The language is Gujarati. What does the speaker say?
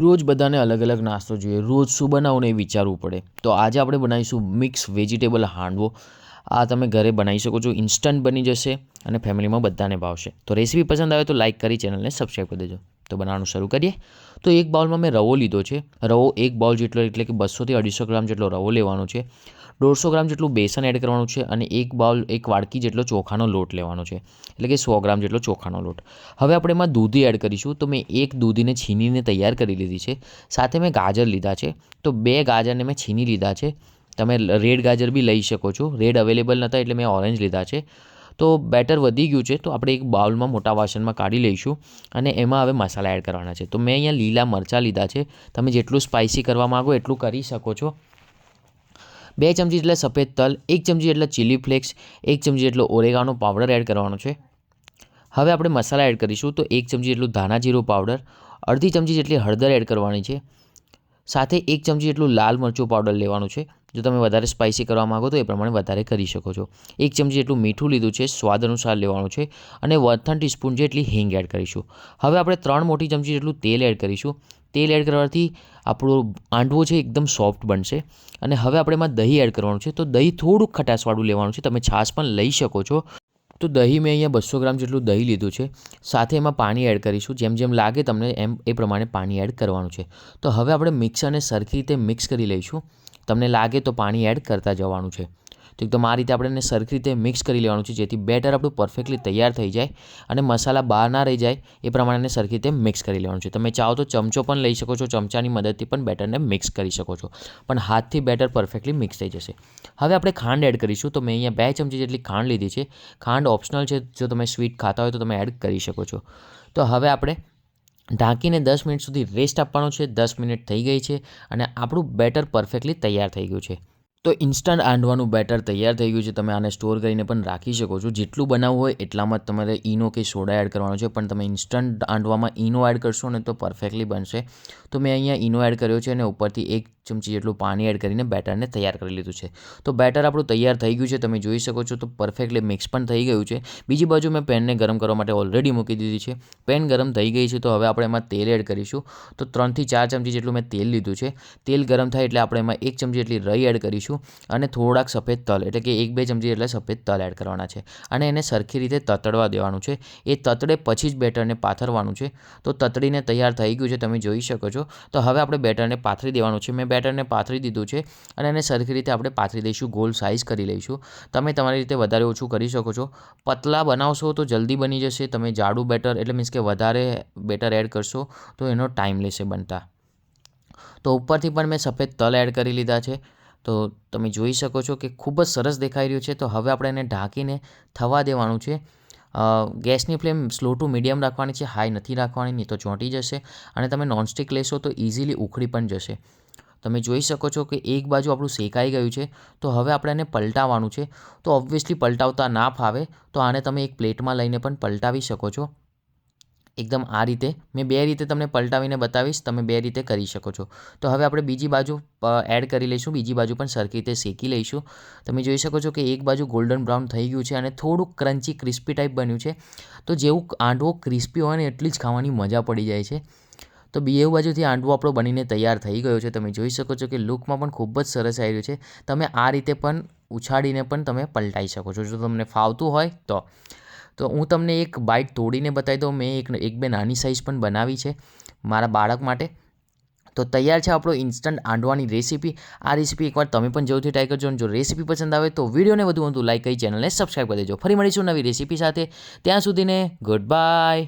રોજ બધાને અલગ અલગ નાસ્તો જોઈએ. રોજ શું બનાવવું એ વિચારવું પડે. તો આજે આપણે બનાવીશું મિક્સ વેજીટેબલ હાંડવો. આ તમે ઘરે બનાવી શકો છો, ઇન્સ્ટન્ટ બની જશે અને ફેમિલીમાં બધાને ભાવશે. તો રેસીપી પસંદ આવે તો લાઇક કરી ચેનલને સબસ્ક્રાઈબ કરી દેજો. તો બનાવવાનું શરૂ કરીએ. તો એક બાઉલમાં મેં રવો લીધો છે. રવો એક બાઉલ જેટલો એટલે કે બસોથી અઢીસો ગ્રામ જેટલો રવો લેવાનો છે. દોઢસો ગ્રામ જેટલું બેસન એડ કરવાનું છે અને એક બાઉલ, એક વાડકી જેટલો ચોખાનો લોટ લેવાનો છે. એટલે કે સો ગ્રામ જેટલો ચોખાનો લોટ. હવે આપણે એમાં દૂધી એડ કરીશું. તો મેં એક દૂધીને છીનીને તૈયાર કરી લીધી છે. સાથે મેં ગાજર લીધા છે. તો બે ગાજરને મેં છીની લીધા છે. તમે રેડ ગાજર બી લઈ શકો છો. રેડ અવેલેબલ નહોતા એટલે મેં ઓરેન્જ લીધા છે. તો બેટર વધી ગયું છે. તો આપણે એક બાઉલમાં મોટા વાસણમાં કાઢી લઈશું અને એમાં હવે મસાલા એડ કરવાના છે. તો મેં અહીંયા લીલા મરચાં લીધા છે. તમે જેટલું સ્પાઇસી કરવા માગો એટલું કરી શકો છો. બે ચમચી એટલે સફેદ તલ, એક ચમચી એટલે ચીલી ફ્લેક્સ એક ચમચી જેટલો ઓરેગાનો પાવડર એડ કરવાનો છે. હવે આપણે મસાલા એડ કરીશું તો એક ચમચી જેટલું ધાણા જીરું પાવડર અડધી ચમચી જેટલી હળદર એડ કરવાની છે. સાથે એક ચમચી જેટલું લાલ મરચું પાવડર લેવાનું છે. જો તમે વધારે સ્પાઇસી કરવા માગો તો એ પ્રમાણે વધારે કરી શકો છો. એક ચમચી જેટલું મીઠું લીધું છે, સ્વાદ અનુસાર લેવાનું છે. અને વર્થન ટીસ્પૂન જેટલી હિંગ એડ કરીશું. હવે આપણે ત્રણ મોટી ચમચી જેટલું તેલ એડ કરીશું. તેલ એડ કરવાથી આપણો આંડવો છે એકદમ સોફ્ટ બનશે. અને હવે આપણે એમાં દહીં એડ કરવાનું છે. તો દહીં થોડુંક ખટાશવાળું લેવાનું છે. તમે છાશ પણ લઈ શકો છો. તો દહીં મેં અહીંયા બસો ગ્રામ જેટલું દહીં લીધું છે. સાથે એમાં પાણી એડ કરીશું. જેમ જેમ લાગે તમને એમ એ પ્રમાણે પાણી એડ કરવાનું છે. તો હવે આપણે મિક્સ અને સરખી રીતે મિક્સ કરી લઈશું. તમને લાગે તો પાણી એડ કરતા જવાનું છે. તો એકદમ આ રીતે આપણે એને સરખી રીતે મિક્સ કરી લેવાનું છે, જેથી બેટર આપણું પરફેક્ટલી તૈયાર થઈ જાય અને મસાલા બહાર ના રહી જાય, એ પ્રમાણે એને સરખી રીતે મિક્સ કરી લેવાનું છે. તમે ચાહો તો ચમચો પણ લઈ શકો છો, ચમચાની મદદથી પણ બેટરને મિક્સ કરી શકો છો. પણ હાથથી બેટર પરફેક્ટલી મિક્સ થઈ જશે. હવે આપણે ખાંડ એડ કરીશું. તો મેં અહીંયા બે ચમચી જેટલી ખાંડ લીધી છે. ખાંડ ઓપ્શનલ છે. જો તમે સ્વીટ ખાતા હોય તો તમે એડ કરી શકો છો. તો હવે આપણે ઢાંકીને દસ મિનિટ સુધી રેસ્ટ આપવાનો છે. દસ મિનિટ થઈ ગઈ છે અને આપણું બેટર પરફેક્ટલી તૈયાર થઈ ગયું છે. તો ઇન્સ્ટન્ટ આંડવાનું બેટર તૈયાર થઈ ગયું છે. તમે આને સ્ટોર કરીને પણ રાખી શકો છો. જેટલું બનાવવું હોય એટલામાં જ તમારે ઈનો કે સોડા એડ કરવાનો છે. પણ તમે ઇન્સ્ટન્ટ આંડવામાં ઈનો એડ કરશો ને તો પરફેક્ટલી બનશે. તો મેં અહીંયા ઈનો એડ કર્યો છે અને ઉપરથી એક ચમચી જેટલું પાણી એડ કરીને બેટરને તૈયાર કરી લીધું છે. તો બેટર આપણું તૈયાર થઈ ગયું છે, તમે જોઈ શકો છો, તો પરફેક્ટલી મિક્સ પણ થઈ ગયું છે. બીજી બાજુ મેં પેનને ગરમ કરવા માટે ઓલરેડી મૂકી દીધી છે. પેન ગરમ થઈ ગઈ છે, તો હવે આપણે એમાં તેલ એડ કરીશું. તો ત્રણથી ચાર ચમચી જેટલું મેં તેલ લીધું છે. તેલ ગરમ થાય એટલે આપણે એમાં એક ચમચી જેટલી રઈ એડ કરીશું અને થોડાક સફેદ તલ, એટલે કે એક બે ચમચી એટલે સફેદ તલ એડ કરવાના છે. અને એને સરખી રીતે તતડવા દેવાનું છે. એ તતડે પછી જ બેટરને પાથરવાનું છે. તો તતડીને તૈયાર થઈ ગયું છે, તમે જોઈ શકો છો. તો હવે આપણે બેટરને પાથરી દેવાનું છે. મેં બેટરને પાથરી દીધું છે અને એને સરખી રીતે આપણે પાથરી દઈશું, ગોલ સાઇઝ કરી લઈશું. તમે તમારી રીતે વધારે ઓછું કરી શકો છો. પતલા બનાવશો તો જલ્દી બની જશે. તમે જાડું બેટર, એટલે મીન્સ કે વધારે બેટર એડ કરશો તો એનો ટાઈમ લેશે બનતા. તો ઉપરથી પણ મેં સફેદ તલ એડ કરી લીધા છે. તો તમે જોઈ શકો છો કે ખૂબ જ સરસ દેખાઈ રહ્યું છે. તો હવે આપણે એને ઢાંકીને થવા દેવાનું છે. ગેસની ફ્લેમ સ્લો ટુ મીડિયમ રાખવાની છે. હાઈ નથી રાખવાની, નહીં તો ચોંટી જશે. અને તમે નોનસ્ટિક લેશો તો ઇઝીલી ઉખડી પણ જશે. તમે જોઈ શકો છો કે એક બાજુ આપણું શેકાઈ ગયું છે, તો હવે આપણે એને પલટાવવાનું છે. તો ઓબ્વિયસલી પલટાવતા ના ફાવે, તો આને તમે એક પ્લેટમાં લઈને પણ પલટાવી શકો છો. એકદમ આ રીતે, મેં બે રીતે તમને પલટાવીને બતાવીશ, તમે બે રીતે કરી શકો છો. તો હવે આપણે બીજી બાજુ એડ કરી લઈશું, બીજી બાજુ પણ સરખી રીતે શેકી લઈશું. તમે જોઈ શકો છો કે એક બાજુ ગોલ્ડન બ્રાઉન થઈ ગયું છે અને થોડુંક ક્રન્ચી ક્રિસ્પી ટાઈપ બન્યું છે. તો જેવું આંડવો ક્રિસ્પી હોય ને, એટલી જ ખાવાની મજા પડી જાય છે. તો બેઉ બાજુથી આંડવો આપણો બનીને તૈયાર થઈ ગયો છે. તમે જોઈ શકો છો કે લુકમાં પણ ખૂબ જ સરસ આવી રહ્યું છે. તમે આ રીતે પણ ઉછાળીને પણ તમે પલટાઈ શકો છો. જો તમને ફાવતું હોય તો. તો હું તમને એક બાઇટ તોડીને બતાવી દઉં. મેં એક એક બે નાની સાઇઝ પણ બનાવી છે મારા બાળક માટે. તો તૈયાર છે આપણો ઇન્સ્ટન્ટ આંડવાની રેસીપી. આ રેસીપી એકવાર તમે પણ જરૂરથી ટ્રાય કરજો. અને જો રેસીપી પસંદ આવે તો વિડીયોને વધુ વધુ લાઈક કરી ચેનલને સબસ્ક્રાઈબ કરી દેજો. ફરી મળીશું નવી રેસીપી સાથે. ત્યાં સુધીને ગુડ બાય